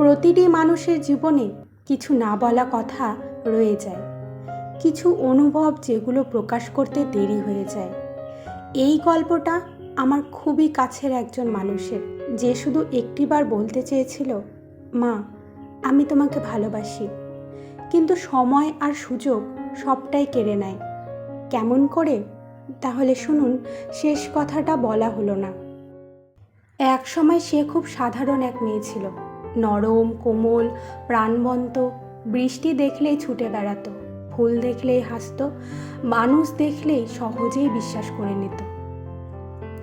প্রতিটি মানুষের জীবনে কিছু না বলা কথা রয়ে যায়। কিছু অনুভব যেগুলো প্রকাশ করতে দেরি হয়ে যায়। এই গল্পটা আমার খুবই কাছের একজন মানুষের, যে শুধু একটিবার বলতে চেয়েছিল, মা, আমি তোমাকে ভালোবাসি। কিন্তু সময় আর সুযোগ সবটাই কেড়ে নেয়। কেমন করে? তাহলে শুনুন, শেষ কথাটা বলা হলো না। এক সময় সে খুব সাধারণ এক মেয়ে ছিল। নরম, কোমল, প্রাণবন্ত। বৃষ্টি দেখলেই ছুটে বেড়াতো, ফুল দেখলেই হাসতো, মানুষ দেখলেই সহজেই বিশ্বাস করে নিত।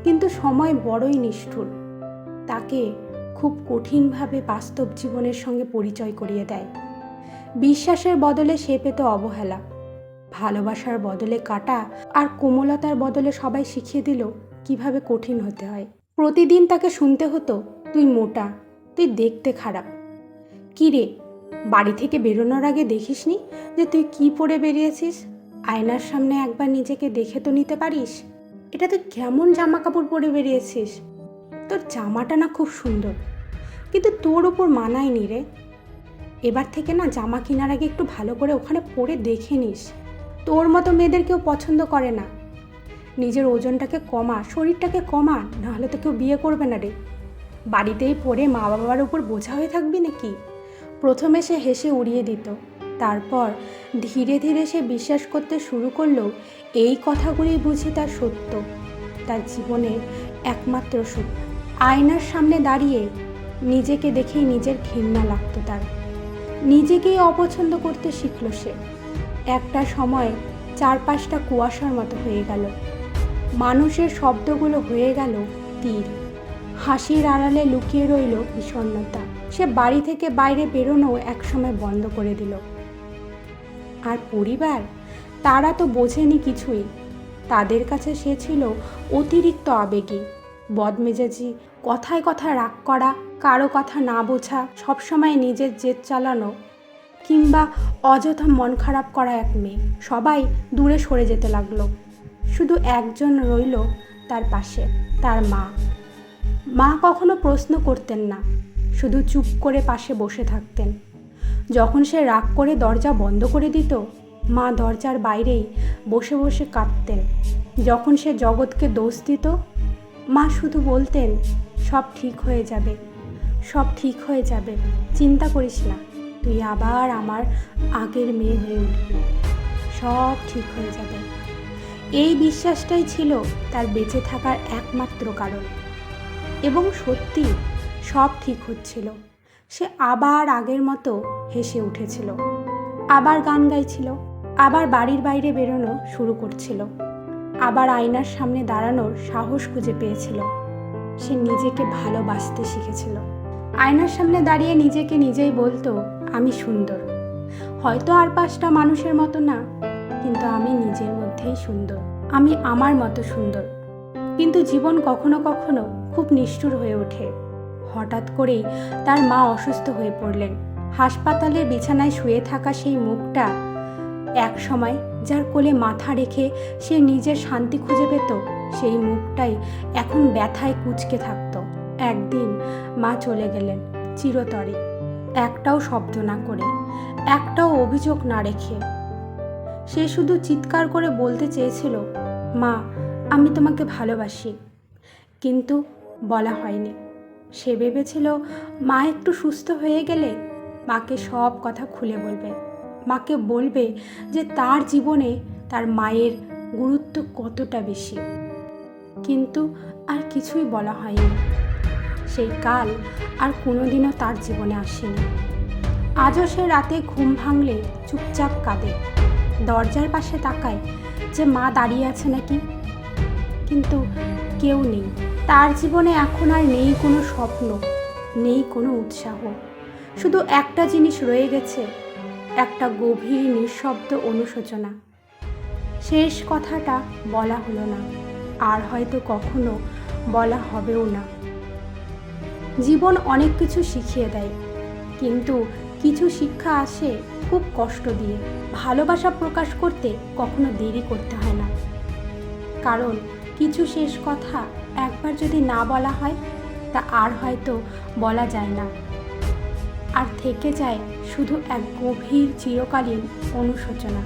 কিন্তু সময় বড়ই নিষ্ঠুর। তাকে খুব কঠিনভাবে বাস্তব জীবনের সঙ্গে পরিচয় করিয়ে দেয়। বিশ্বাসের বদলে সে পেত অবহেলা। ভালোবাসার বদলে কাটা আর কোমলতার বদলে সবাই শিখিয়ে দিল কীভাবে কঠিন হতে হয়। প্রতিদিন তাকে শুনতে হতো, তুই মোটা তুই দেখতে খারাপ। কী রে, বাড়ি থেকে বেরোনোর আগে দেখিসনি যে তুই কি পরে বেরিয়েছিস? আয়নার সামনে একবার নিজেকে দেখে তো নিতে পারিস? এটা তুই কেমন জামা কাপড় পরে বেরিয়েছিস? তোর জামাটা না খুব সুন্দর, কিন্তু তোর ওপর মানায়নি রে। এবার থেকে না জামা কেনার আগে একটু ভালো করে ওখানে পরে দেখে নিস। তোর মতো মেয়েদের কেউ পছন্দ করে না। নিজের ওজনটাকে কমা, শরীরটাকে কমা, নাহলে তো কেউ বিয়ে করবে না রে। বাড়িতেই পড়ে মা বাবার উপর বোঝা হয়ে থাকবি নাকি? প্রথমে সে হেসে উড়িয়ে দিত। তারপর ধীরে ধীরে সে বিশ্বাস করতে শুরু করল, এই কথাগুলি বুঝি তার সত্য। তার জীবনের একমাত্র সত্য আয়নার সামনে দাঁড়িয়ে নিজেকে দেখেই নিজের ঘৃণা লাগতো তার। নিজেকেই অপছন্দ করতে শিখল সে। একটা সময় চারপাশটা কুয়াশার মতো হয়ে গেল। মানুষের শব্দগুলো হয়ে গেল তীর। হাসির আড়ালে লুকিয়ে রইল বিষণ্ণতা। সে বাড়ি থেকে বাইরে বেরোনো একসময় বন্ধ করে দিল। আর পরিবার? তারা তো বোঝেনি কিছুই। তাদের কাছে সে ছিল অতিরিক্ত আবেগী। বদমেজাজি, কথায় কথা রাগ করা, কারও কথা না বোঝা, সবসময় নিজের জেদ চালানো কিংবা অযথা মন খারাপ করা এক মেয়ে। সবাই দূরে সরে যেতে লাগল। শুধু একজন রইল তার পাশে, তার মা। মা কখনো প্রশ্ন করতেন না, শুধু চুপ করে পাশে বসে থাকতেন। যখন সে রাগ করে দরজা বন্ধ করে দিত, মা দরজার বাইরেই বসে বসে কাঁদতেন। যখন সে জগৎকে দোষ দিত, মা শুধু বলতেন, সব ঠিক হয়ে যাবে, সব ঠিক হয়ে যাবে, চিন্তা করিস না, তুই আবার আমার আগের মেয়ে হয়ে উঠবি, সব ঠিক হয়ে যাবে। এই বিশ্বাসটাই ছিল তার বেঁচে থাকার একমাত্র কারণ। এবং সত্যি সব ঠিক হচ্ছিল। সে আবার আগের মতো হেসে উঠেছিল। আবার গান গাইছিল, আবার বাড়ির বাইরে বেরোনো শুরু করছিল। আবার আয়নার সামনে দাঁড়ানোর সাহস খুঁজে পেয়েছিল। সে নিজেকে ভালোবাসতে শিখেছিল। আয়নার সামনে দাঁড়িয়ে নিজেকে নিজেই বলতো, আমি সুন্দর। হয়তো আর পাঁচটা মানুষের মতো না, কিন্তু আমি নিজের মধ্যেই সুন্দর। আমি আমার মতো সুন্দর। কিন্তু জীবন কখনো কখনো খুব নিষ্ঠুর হয়ে ওঠে। হঠাৎ করেই তার মা অসুস্থ হয়ে পড়লেন। হাসপাতালের বিছানায় শুয়ে থাকা সেই মুখটা এক সময় যার কোলে মাথা রেখে সে নিজের শান্তি খুঁজে পেত, সেই মুখটাই এখন ব্যথায় কুচকে থাকত। একদিন মা চলে গেলেন চিরতরে। একটাও শব্দ না করে, একটাও অভিযোগ না রেখে। সে শুধু চিৎকার করে বলতে চেয়েছিল, মা, আমি তোমাকে ভালোবাসি। কিন্তু বলা হয়নি। সে ভেবেছিল, মা একটু সুস্থ হয়ে গেলে মাকে সব কথা খুলে বলবে। মাকে বলবে যে তার জীবনে তার মায়ের গুরুত্ব কতটা বেশি। কিন্তু আর কিছুই বলা হয়নি। সেই কাল আর কোনোদিনও তার জীবনে আসেনি। আজও সে রাতে ঘুম ভাঙলে চুপচাপ কাঁদে। দরজার পাশে তাকায় যে মা দাঁড়িয়ে আছে নাকি। কিন্তু কেউ নেই। তার জীবনে এখন আর নেই কোনো স্বপ্ন, নেই কোনো উৎসাহ। শুধু একটা জিনিস রয়ে গেছে, একটা গভীর নিঃশব্দ অনুশোচনা। শেষ কথাটা বলা হলো না, আর হয়তো কখনো বলা হবেও না। জীবন অনেক কিছু শিখিয়ে দেয়, কিন্তু কিছু শিক্ষা আসে খুব কষ্ট দিয়ে। ভালোবাসা প্রকাশ করতে কখনো দেরি করতে হয় না। কারণ কিছু শেষ কথা একবার যদি না বলা হয়, তা আর হয়তো বলা যায় না। আর থেকে যায় শুধু এক গভীর চিরকালীন অনুশোচনা।